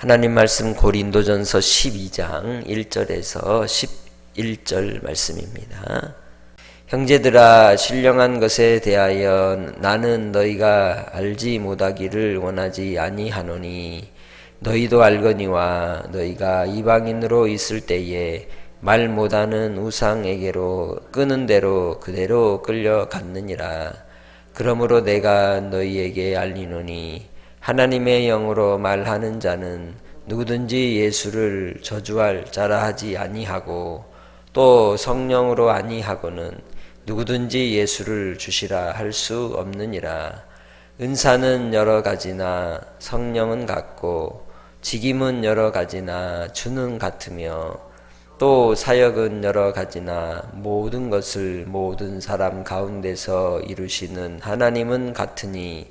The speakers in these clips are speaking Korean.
하나님 말씀 고린도전서 12장 1절에서 11절 말씀입니다. 형제들아 신령한 것에 대하여 나는 너희가 알지 못하기를 원하지 아니하노니 너희도 알거니와 너희가 이방인으로 있을 때에 말 못하는 우상에게로 끄는 대로 그대로 끌려갔느니라 그러므로 내가 너희에게 알리노니 하나님의 영으로 말하는 자는 누구든지 예수를 저주할 자라 하지 아니하고 또 성령으로 아니하고는 누구든지 예수를 주시라 할 수 없느니라. 은사는 여러 가지나 성령은 같고 직임은 여러 가지나 주는 같으며 또 사역은 여러 가지나 모든 것을 모든 사람 가운데서 이루시는 하나님은 같으니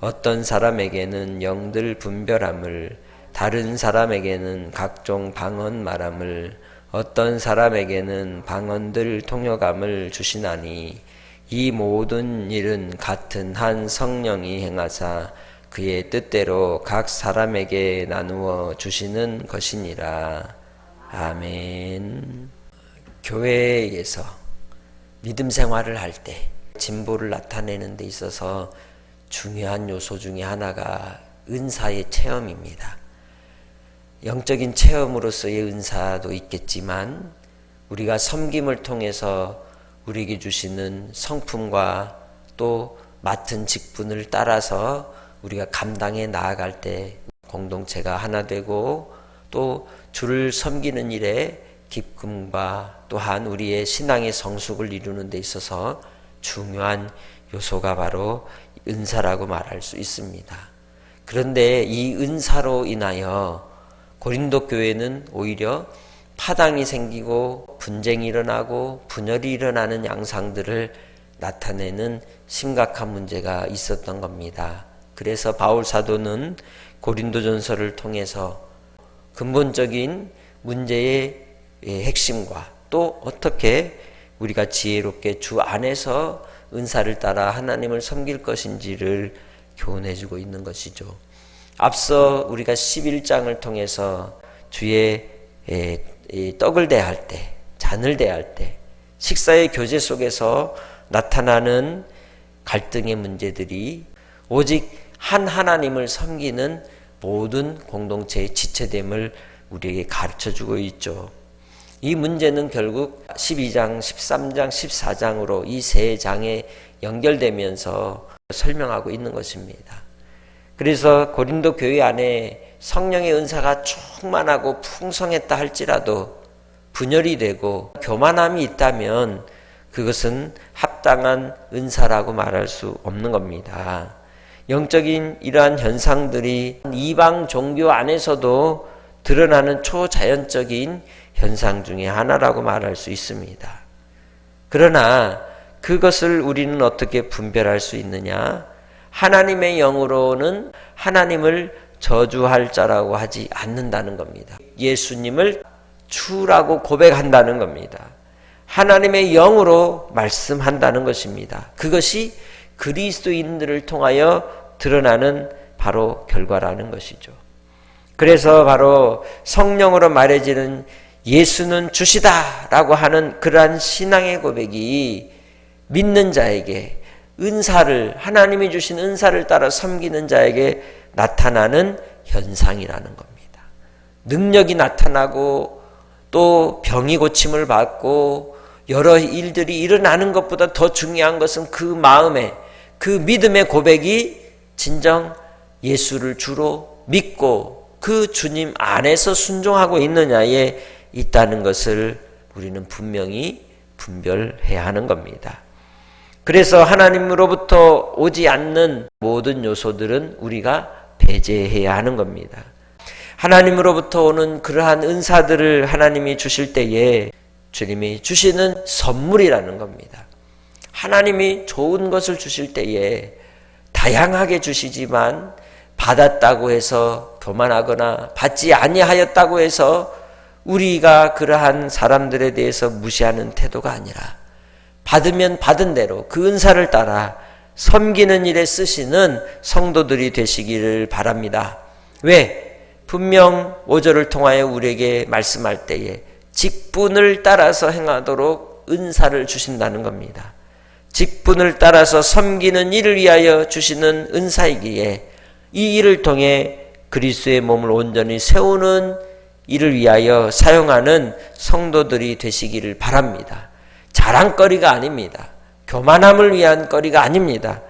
어떤 사람에게는 영들 분별함을 다른 사람에게는 각종 방언 말함을 어떤 사람에게는 방언들 통역함을 주시나니 이 모든 일은 같은 한 성령이 행하사 그의 뜻대로 각 사람에게 나누어 주시는 것이니라. 아멘. 교회에서 믿음 생활을 할 때 진보를 나타내는 데 있어서 중요한 요소 중에 하나가 은사의 체험입니다. 영적인 체험으로서의 은사도 있겠지만 우리가 섬김을 통해서 우리에게 주시는 성품과 또 맡은 직분을 따라서 우리가 감당해 나아갈 때 공동체가 하나 되고 또 주를 섬기는 일에 기쁨과 또한 우리의 신앙의 성숙을 이루는 데 있어서 중요한 요소가 바로 은사라고 말할 수 있습니다. 그런데 이 은사로 인하여 고린도 교회는 오히려 파당이 생기고 분쟁이 일어나고 분열이 일어나는 양상들을 나타내는 심각한 문제가 있었던 겁니다. 그래서 바울 사도는 고린도전서를 통해서 근본적인 문제의 핵심과 또 어떻게 우리가 지혜롭게 주 안에서 은사를 따라 하나님을 섬길 것인지를 교훈해 주고 있는 것이죠. 앞서 우리가 11장을 통해서 주의 떡을 대할 때, 잔을 대할 때, 식사의 교제 속에서 나타나는 갈등의 문제들이 오직 한 하나님을 섬기는 모든 공동체의 지체됨을 우리에게 가르쳐 주고 있죠. 이 문제는 결국 12장, 13장, 14장으로 이 세 장에 연결되면서 설명하고 있는 것입니다. 그래서 고린도 교회 안에 성령의 은사가 충만하고 풍성했다 할지라도 분열이 되고 교만함이 있다면 그것은 합당한 은사라고 말할 수 없는 겁니다. 영적인 이러한 현상들이 이방 종교 안에서도 드러나는 초자연적인 현상 중의 하나라고 말할 수 있습니다. 그러나 그것을 우리는 어떻게 분별할 수 있느냐? 하나님의 영으로는 하나님을 저주할 자라고 하지 않는다는 겁니다. 예수님을 주라고 고백한다는 겁니다. 하나님의 영으로 말씀한다는 것입니다. 그것이 그리스도인들을 통하여 드러나는 바로 결과라는 것이죠. 그래서 바로 성령으로 말해지는 예수는 주시다 라고 하는 그러한 신앙의 고백이 믿는 자에게 은사를 하나님이 주신 은사를 따라 섬기는 자에게 나타나는 현상이라는 겁니다. 능력이 나타나고 또 병이 고침을 받고 여러 일들이 일어나는 것보다 더 중요한 것은 그 마음에 그 믿음의 고백이 진정 예수를 주로 믿고 그 주님 안에서 순종하고 있느냐에 있다는 것을 우리는 분명히 분별해야 하는 겁니다. 그래서 하나님으로부터 오지 않는 모든 요소들은 우리가 배제해야 하는 겁니다. 하나님으로부터 오는 그러한 은사들을 하나님이 주실 때에 주님이 주시는 선물이라는 겁니다. 하나님이 좋은 것을 주실 때에 다양하게 주시지만 받았다고 해서 교만하거나 받지 아니하였다고 해서 우리가 그러한 사람들에 대해서 무시하는 태도가 아니라 받으면 받은 대로 그 은사를 따라 섬기는 일에 쓰시는 성도들이 되시기를 바랍니다. 왜? 분명 5절을 통하여 우리에게 말씀할 때에 직분을 따라서 행하도록 은사를 주신다는 겁니다. 직분을 따라서 섬기는 일을 위하여 주시는 은사이기에 이 일을 통해 그리스도의 몸을 온전히 세우는 일을 위하여 사용하는 성도들이 되시기를 바랍니다. 자랑거리가 아닙니다. 교만함을 위한 거리가 아닙니다.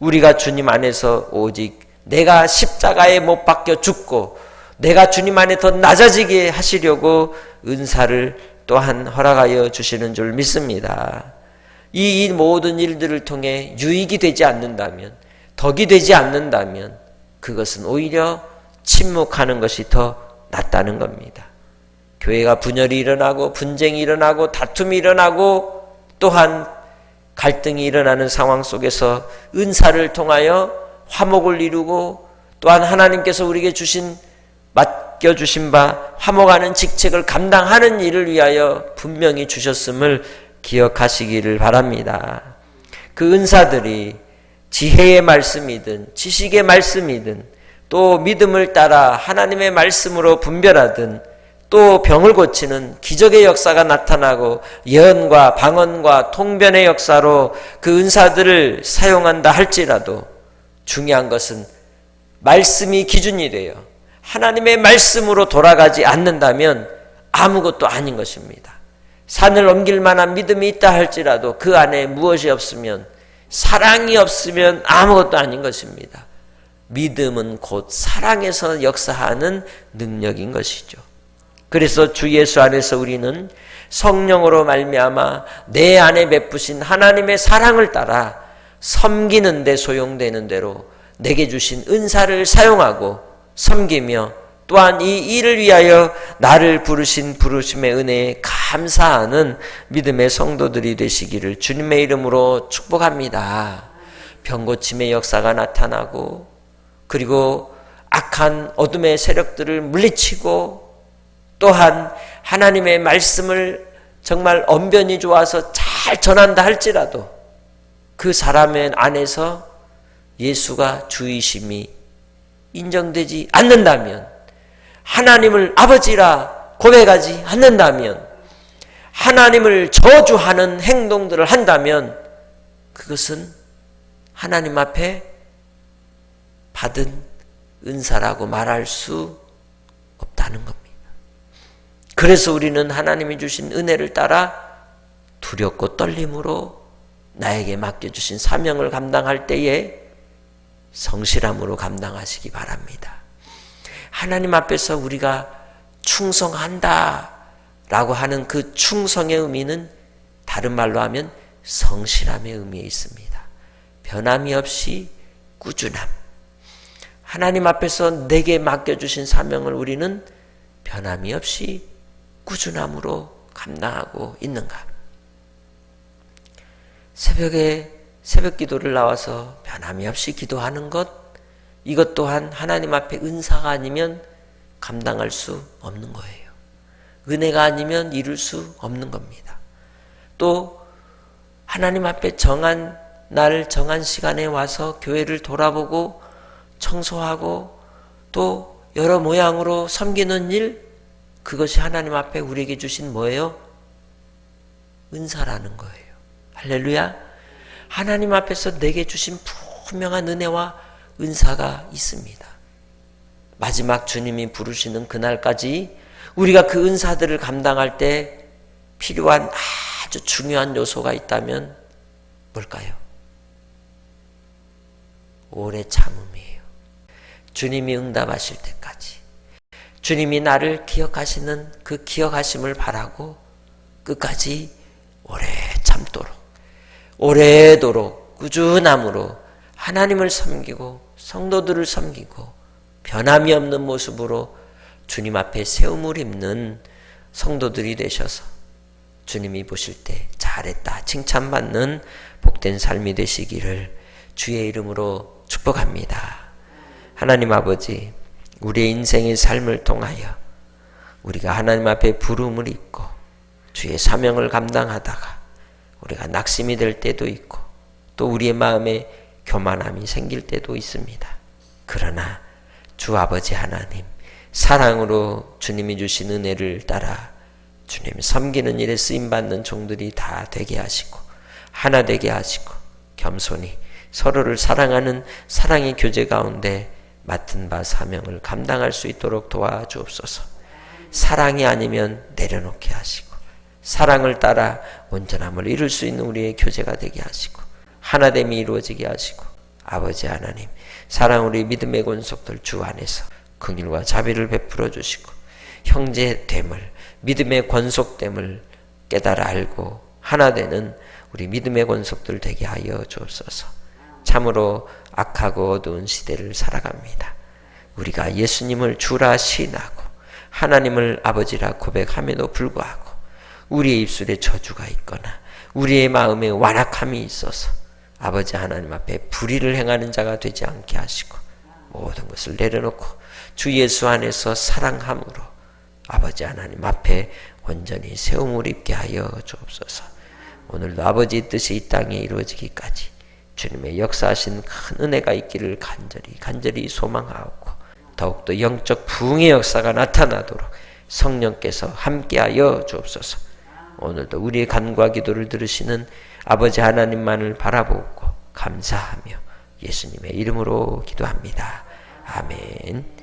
우리가 주님 안에서 오직 내가 십자가에 못 박혀 죽고 내가 주님 안에 더 낮아지게 하시려고 은사를 또한 허락하여 주시는 줄 믿습니다. 이 모든 일들을 통해 유익이 되지 않는다면, 덕이 되지 않는다면, 그것은 오히려 침묵하는 것이 더 낫다는 겁니다. 교회가 분열이 일어나고, 분쟁이 일어나고, 다툼이 일어나고, 또한 갈등이 일어나는 상황 속에서 은사를 통하여 화목을 이루고, 또한 하나님께서 우리에게 주신 맡겨주신 바 화목하는 직책을 감당하는 일을 위하여 분명히 주셨음을 기억하시기를 바랍니다. 그 은사들이 지혜의 말씀이든 지식의 말씀이든 또 믿음을 따라 하나님의 말씀으로 분별하든 또 병을 고치는 기적의 역사가 나타나고 예언과 방언과 통변의 역사로 그 은사들을 사용한다 할지라도 중요한 것은 말씀이 기준이 되어 하나님의 말씀으로 돌아가지 않는다면 아무것도 아닌 것입니다. 산을 넘길 만한 믿음이 있다 할지라도 그 안에 무엇이 없으면 사랑이 없으면 아무것도 아닌 것입니다. 믿음은 곧 사랑에서 역사하는 능력인 것이죠. 그래서 주 예수 안에서 우리는 성령으로 말미암아 내 안에 베푸신 하나님의 사랑을 따라 섬기는 데 소용되는 대로 내게 주신 은사를 사용하고 섬기며 또한 이 일을 위하여 나를 부르신 부르심의 은혜에 감사하는 믿음의 성도들이 되시기를 주님의 이름으로 축복합니다. 병고침의 역사가 나타나고 그리고 악한 어둠의 세력들을 물리치고 또한 하나님의 말씀을 정말 언변이 좋아서 잘 전한다 할지라도 그 사람의 안에서 예수가 주이심이 인정되지 않는다면 하나님을 아버지라 고백하지 않는다면 하나님을 저주하는 행동들을 한다면 그것은 하나님 앞에 받은 은사라고 말할 수 없다는 겁니다. 그래서 우리는 하나님이 주신 은혜를 따라 두렵고 떨림으로 나에게 맡겨주신 사명을 감당할 때에 성실함으로 감당하시기 바랍니다. 하나님 앞에서 우리가 충성한다 라고 하는 그 충성의 의미는 다른 말로 하면 성실함의 의미에 있습니다. 변함이 없이 꾸준함. 하나님 앞에서 내게 맡겨주신 사명을 우리는 변함이 없이 꾸준함으로 감당하고 있는가? 새벽에 새벽 기도를 나와서 변함이 없이 기도하는 것, 이것 또한 하나님 앞에 은사가 아니면 감당할 수 없는 거예요. 은혜가 아니면 이룰 수 없는 겁니다. 또 하나님 앞에 정한 날 정한 시간에 와서 교회를 돌아보고 청소하고 또 여러 모양으로 섬기는 일 그것이 하나님 앞에 우리에게 주신 뭐예요? 은사라는 거예요. 할렐루야. 하나님 앞에서 내게 주신 분명한 은혜와 은사가 있습니다. 마지막 주님이 부르시는 그날까지 우리가 그 은사들을 감당할 때 필요한 아주 중요한 요소가 있다면 뭘까요? 오래 참음이에요. 주님이 응답하실 때까지. 주님이 나를 기억하시는 그 기억하심을 바라고 끝까지 오래 참도록, 오래도록 꾸준함으로 하나님을 섬기고 성도들을 섬기고 변함이 없는 모습으로 주님 앞에 세움을 입는 성도들이 되셔서 주님이 보실 때 잘했다 칭찬받는 복된 삶이 되시기를 주의 이름으로 축복합니다. 하나님 아버지, 우리의 인생의 삶을 통하여 우리가 하나님 앞에 부름을 입고 주의 사명을 감당하다가 우리가 낙심이 될 때도 있고 또 우리의 마음에 교만함이 생길 때도 있습니다. 그러나 주 아버지 하나님 사랑으로 주님이 주신 은혜를 따라 주님 섬기는 일에 쓰임 받는 종들이 다 되게 하시고 하나 되게 하시고 겸손히 서로를 사랑하는 사랑의 교제 가운데 맡은 바 사명을 감당할 수 있도록 도와주옵소서. 사랑이 아니면 내려놓게 하시고 사랑을 따라 온전함을 이룰 수 있는 우리의 교제가 되게 하시고 하나됨이 이루어지게 하시고 아버지 하나님 사랑 우리 믿음의 권속들 주 안에서 긍일과 자비를 베풀어 주시고 형제됨을 믿음의 권속됨을 깨달아 알고 하나 되는 우리 믿음의 권속들 되게 하여 주옵소서. 참으로 악하고 어두운 시대를 살아갑니다. 우리가 예수님을 주라 시인하고 하나님을 아버지라 고백함에도 불구하고 우리의 입술에 저주가 있거나 우리의 마음에 완악함이 있어서 아버지 하나님 앞에 불의를 행하는 자가 되지 않게 하시고 모든 것을 내려놓고 주 예수 안에서 사랑함으로 아버지 하나님 앞에 온전히 세움을 입게 하여 주옵소서. 오늘도 아버지 뜻이 이 땅에 이루어지기까지 주님의 역사하신 큰 은혜가 있기를 간절히 간절히 소망하고 더욱더 영적 부흥의 역사가 나타나도록 성령께서 함께하여 주옵소서. 오늘도 우리의 간과 기도를 들으시는 아버지 하나님만을 바라보고 감사하며 예수님의 이름으로 기도합니다. 아멘.